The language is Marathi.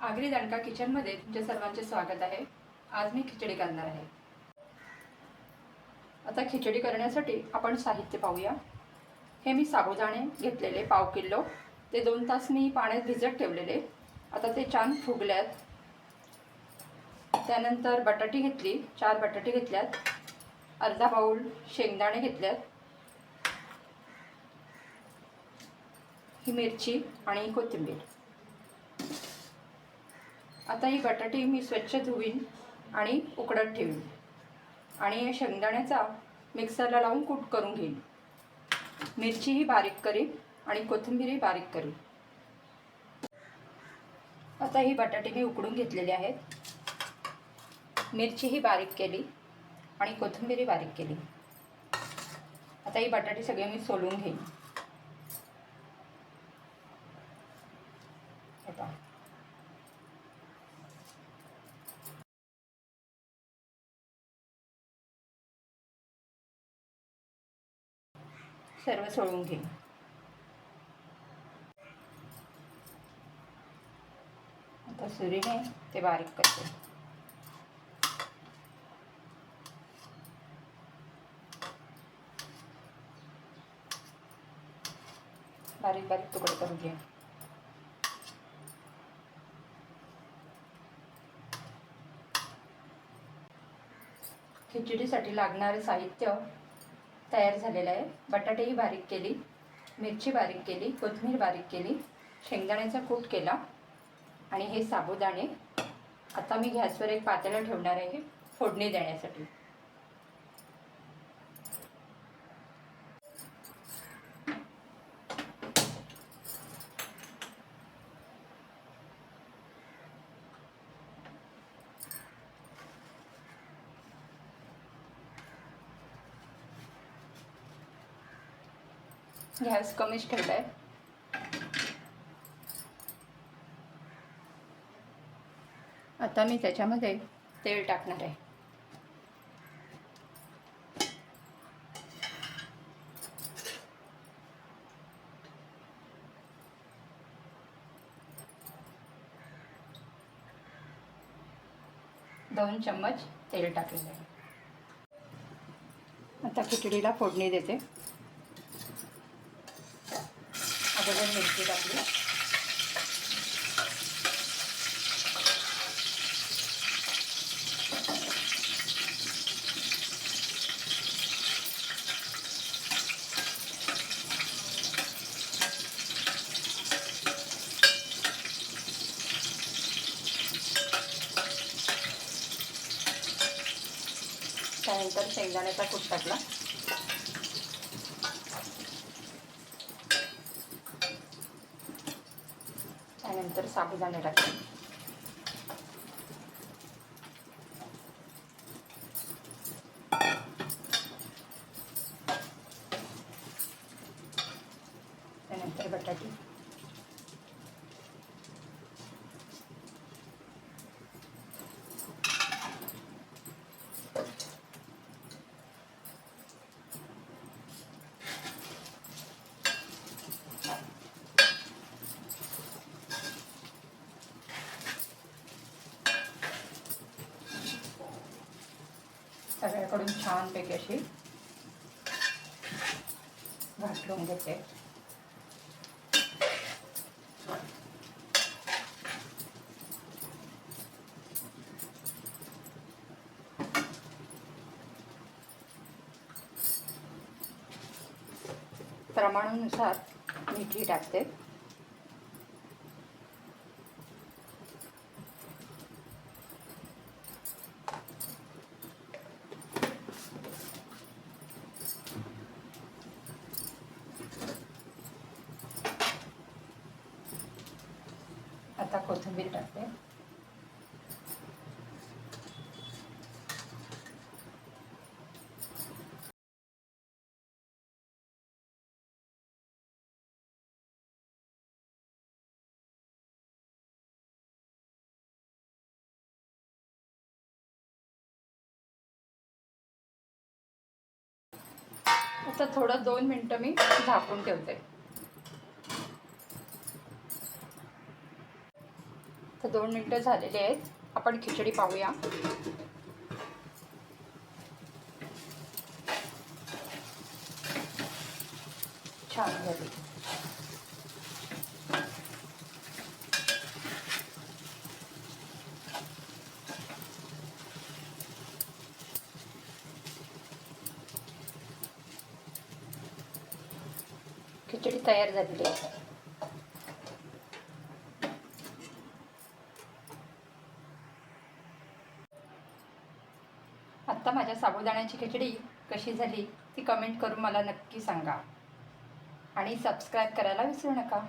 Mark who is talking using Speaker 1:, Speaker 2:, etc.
Speaker 1: आगरी दणका किचनमध्ये तुमच्या सर्वांचे स्वागत आहे. आज मी खिचडी करणार आहे. आता खिचडी करण्यासाठी आपण साहित्य पाहूया. हे मी साबुदाणे घेतलेले पाव किलो. ते दोन तास मी पाण्यात भिजत ठेवलेले. आता ते छान फुगल्यात. त्यानंतर बटाटी घेतली. चार बटाटी घेतल्यात. अर्धा बाऊल शेंगदाणे घेतल्यात. ही मिरची आणि कोथिंबीर. आता ही बटाटी मी स्वच्छ धुवीन आणि उकडत ठेवीन. आणि या शेंगदाण्याचा मिक्सरला लावून कूट करून घेईन. मिरचीही बारीक करीन आणि कोथिंबीरही बारीक करीन. आता ही बटाटे मी उकडून घेतलेली आहेत. मिरचीही बारीक केली आणि कोथिंबीरही बारीक केली. आता ही बटाटे सगळे मी सोलून घेईन हे पहा सर्व सोडून घे आता सुरीने ते बारीक करते. बारीक बारीक तुकडे करून घे. खिचडीसाठी लागणारे साहित्य तयार झालेला आहे. बटाटेही बारीक केली मिरची बारीक केली कोथिंबीर बारीक केली शेंगदाण्याचा कूट केला आणि हे साबुदाणे. आता मी गॅसवर एक पातेलं ठेवणार आहे फोडणी देण्यासाठी. गॅस कमीच ठेवला आहे आता मी त्याच्यामध्ये तेल टाकणार आहे दोन चम्मच तेल टाकलेलं आहे आता खिचडीला फोडणी देते अगोदर मिरची टाकली. त्यानंतर शेंगदाण्याचा कूट टाकला. त्यानंतर साबुदाणे टाकले. त्यानंतर बटाटे. सगळ्याकडून छानपैकी अशी घाटलून घेते. प्रमाणानुसार मिठी टाकते आता कोथिंबीर टाकते आता थोडं दोन मिनटं मी झाकून ठेवते. तर दोन मिनटं झालेले आहेत. आपण खिचडी पाहूया. छान झाली. खिचडी तयार झालेली आहे. आता माझ्या साबुदाण्याची खिचडी कशी झाली ती कमेंट करून मला नक्की सांगा. आणि सबस्क्राईब करायला विसरू नका.